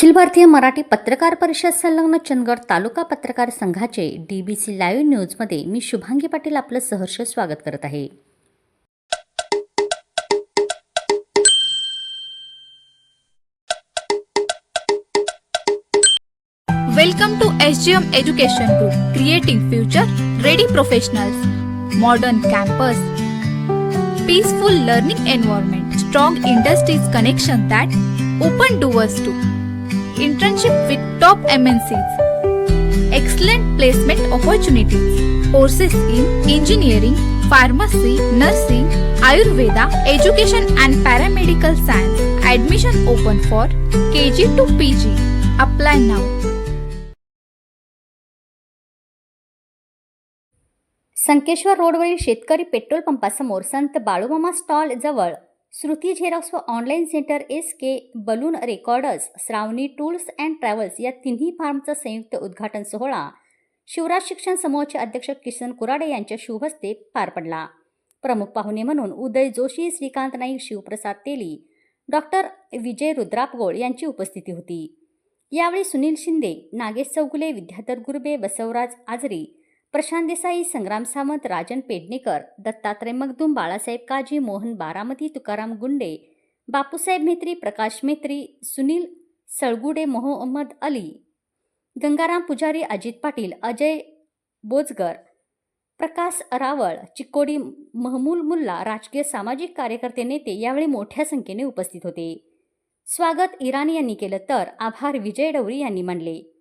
अखिल भारतीय मराठी पत्रकार परिषद संलग्न चंदगड तालुका पत्रकार संघाचे डी बी सी लाईव्ह न्यूजमध्ये मी शुभांगी पाटील आपलं सहर्ष स्वागत करत आहे. Welcome to S G M education to creative future ready professional modern campus peaceful learning environment strong industries connection that open doors to internship with top MNCs, excellent placement opportunities, courses in engineering, pharmacy, nursing, Ayurveda, education and paramedical science. Admission open for KG to PG. Apply now. Sankeshwar रोडवरील शेतकरी petrol पंपासमोर Sant Balumama stall जवळ Shruti Xerox व online centre S K balloon recorders Shravani tools and travels या तिन्ही फार्मचा संयुक्त उद्घाटन सोहळा शिवराज शिक्षण समूहाचे अध्यक्ष किसन कुराडे यांच्या शुभहस्ते पार पडला. प्रमुख पाहुणे म्हणून उदय जोशी श्रीकांत नाईक शिवप्रसाद तेली डॉक्टर विजय रुद्रापगोळ यांची उपस्थिती होती. यावेळी सुनील शिंदे नागेश चौगुले विद्याधर गुर्बे बसवराज आजरी प्रशांत देसाई संग्राम सावंत राजन पेडणेकर दत्तात्रय मगदूम बाळासाहेब काजी मोहन बारामती तुकाराम गुंडे बापूसाहेब मेत्री प्रकाश मेत्री सुनील सळगुडे मोहम्मद अली गंगाराम पुजारी अजित पाटील अजय बोजगर प्रकाश रावळ चिक्कोडी महमूल मुल्ला राजकीय सामाजिक कार्यकर्ते नेते यावेळी मोठ्या संख्येने उपस्थित होते. स्वागत इराणी यांनी केलं तर आभार विजय डवरी यांनी मानले.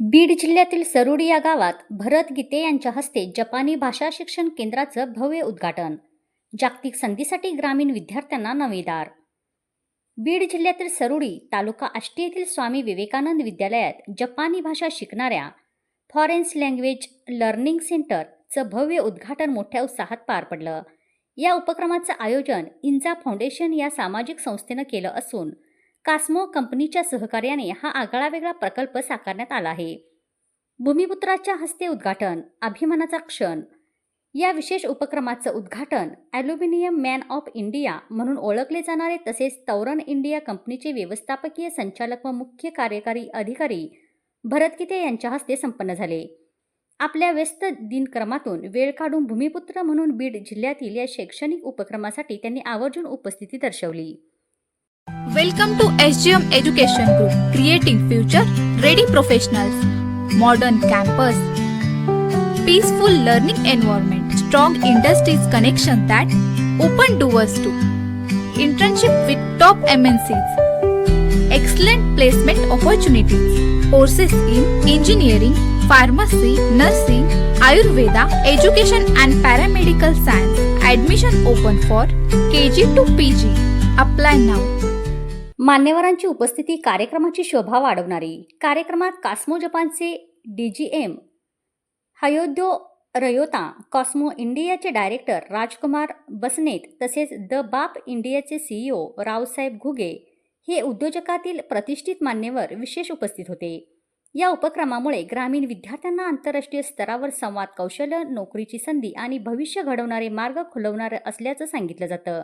बीड जिल्ह्यातील सरुडी या गावात भरत गीते यांच्या हस्ते जपानी भाषा शिक्षण केंद्राचं भव्य उद्घाटन. जागतिक संधीसाठी ग्रामीण विद्यार्थ्यांना नवेदार बीड जिल्ह्यातील सरुडी तालुका आष्टी येथील स्वामी विवेकानंद विद्यालयात जपानी भाषा शिकणाऱ्या फॉरेन्स लँग्वेज लर्निंग सेंटरचं भव्य उद्घाटन मोठ्या उत्साहात पार पडलं. या उपक्रमाचं आयोजन इंजा फाउंडेशन या सामाजिक संस्थेनं केलं असून कास्मो कंपनीच्या सहकार्याने हा आगळावेगळा प्रकल्प साकारण्यात आला आहे. भूमिपुत्राच्या हस्ते उद्घाटन अभिमानाचा क्षण. या विशेष उपक्रमाचं उद्घाटन ॲल्युमिनियम मॅन ऑफ इंडिया म्हणून ओळखले जाणारे तसेच तौरन इंडिया कंपनीचे व्यवस्थापकीय संचालक व मुख्य कार्यकारी अधिकारी भरत किते यांच्या हस्ते संपन्न झाले. आपल्या व्यस्त दिनक्रमातून वेळ काढून भूमिपुत्र म्हणून बीड जिल्ह्यातील या शैक्षणिक उपक्रमासाठी त्यांनी आवर्जून उपस्थिती दर्शवली. Welcome to SGM Education Group, creating future ready professionals. Modern campus, peaceful learning environment, strong industries connection that open doors to internship with top MNCs, excellent placement opportunities, courses in engineering, pharmacy, nursing, Ayurveda, education and paramedical science. Admission open for KG to PG. Apply now. मान्यवरांची उपस्थिती कार्यक्रमाची शोभा वाढवणारी. कार्यक्रमात Cosmo जपानचे D G M Hyodo Ryota Cosmo इंडियाचे director Rajkumar Basnet तसेच the बाप इंडियाचे सीईओ रावसाहेब घुगे हे उद्योजकातील प्रतिष्ठित मान्यवर विशेष उपस्थित होते. या उपक्रमामुळे ग्रामीण विद्यार्थ्यांना आंतरराष्ट्रीय स्तरावर संवाद कौशल्य नोकरीची संधी आणि भविष्य घडवणारे मार्ग खुलवणार असल्याचं सांगितलं जातं.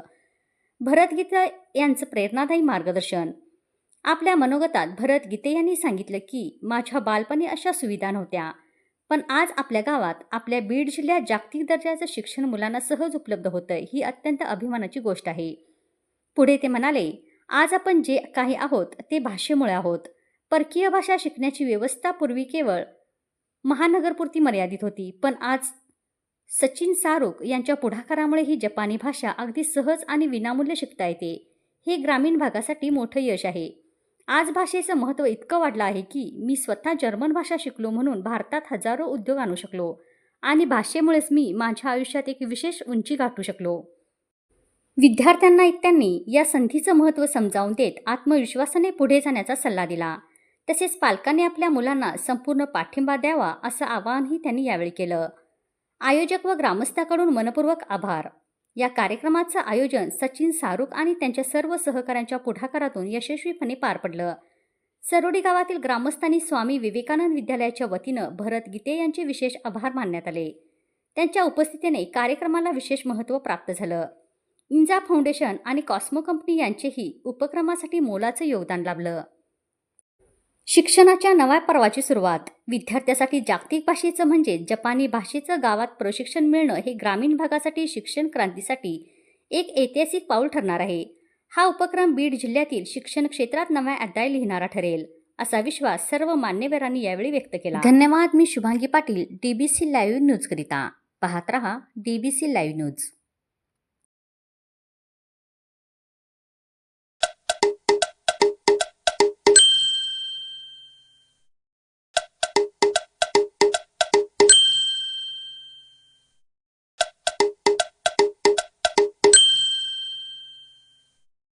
भरत गीता यांचं प्रेरणादायी मार्गदर्शन. आपल्या मनोगतात भरत गीते यांनी सांगितलं की माझ्या बालपणी अशा सुविधा नव्हत्या. पण आज आपल्या गावात आपल्या बीड जिल्ह्यात जागतिक दर्जाचं शिक्षण मुलांना सहज उपलब्ध होतं ही अत्यंत अभिमानाची गोष्ट आहे. पुढे ते म्हणाले आज आपण जे काही आहोत ते भाषेमुळे आहोत. परकीय भाषा शिकण्याची व्यवस्था पूर्वी केवळ महानगरपुरती मर्यादित होती पण आज सचिन सारुक यांच्या पुढाकारामुळे ही जपानी भाषा अगदी सहज आणि विनामूल्य शिकता येते. हे ग्रामीण भागासाठी मोठं यश आहे. आज भाषेचं महत्त्व इतकं वाढलं आहे की मी स्वतः जर्मन भाषा शिकलो म्हणून भारतात हजारो उद्योग आणू शकलो आणि भाषेमुळेच मी माझ्या आयुष्यात एक विशेष उंची गाठू शकलो. विद्यार्थ्यांना एक त्यांनी या संधीचं महत्त्व समजावून देत आत्मविश्वासाने पुढे जाण्याचा सल्ला दिला. तसेच पालकांनी आपल्या मुलांना संपूर्ण पाठिंबा द्यावा असं आवाहनही त्यांनी यावेळी केलं. आयोजक व ग्रामस्थाकडून मनपूर्वक आभार. या कार्यक्रमाचं आयोजन सचिन सारुक आणि त्यांच्या सर्व सहकाऱ्यांच्या पुढाकारातून यशस्वीपणे पार पडलं. सरोडी गावातील ग्रामस्थांनी स्वामी विवेकानंद विद्यालयाच्या वतीनं भरत गीते यांचे विशेष आभार मानण्यात आले. त्यांच्या उपस्थितीने कार्यक्रमाला विशेष महत्त्व प्राप्त झालं. इंजा फाउंडेशन आणि कॉस्मो कंपनी यांचेही उपक्रमासाठी मोलाचं योगदान लाभलं. शिक्षणाच्या नव्या पर्वाची सुरुवात. विद्यार्थ्यासाठी जागतिक भाषेचं म्हणजे जपानी भाषेचं गावात प्रशिक्षण मिळणं हे ग्रामीण भागासाठी शिक्षण क्रांतीसाठी एक ऐतिहासिक पाऊल ठरणार आहे. हा उपक्रम बीड जिल्ह्यातील शिक्षण क्षेत्रात नव्या अध्याय लिहिणारा ठरेल असा विश्वास सर्व मान्यवरांनी यावेळी व्यक्त केला. धन्यवाद मी शुभांगी पाटील डीबीसी लाईव्ह न्यूजकरिता पाहत रहा डीबीसी लाईव्ह न्यूज.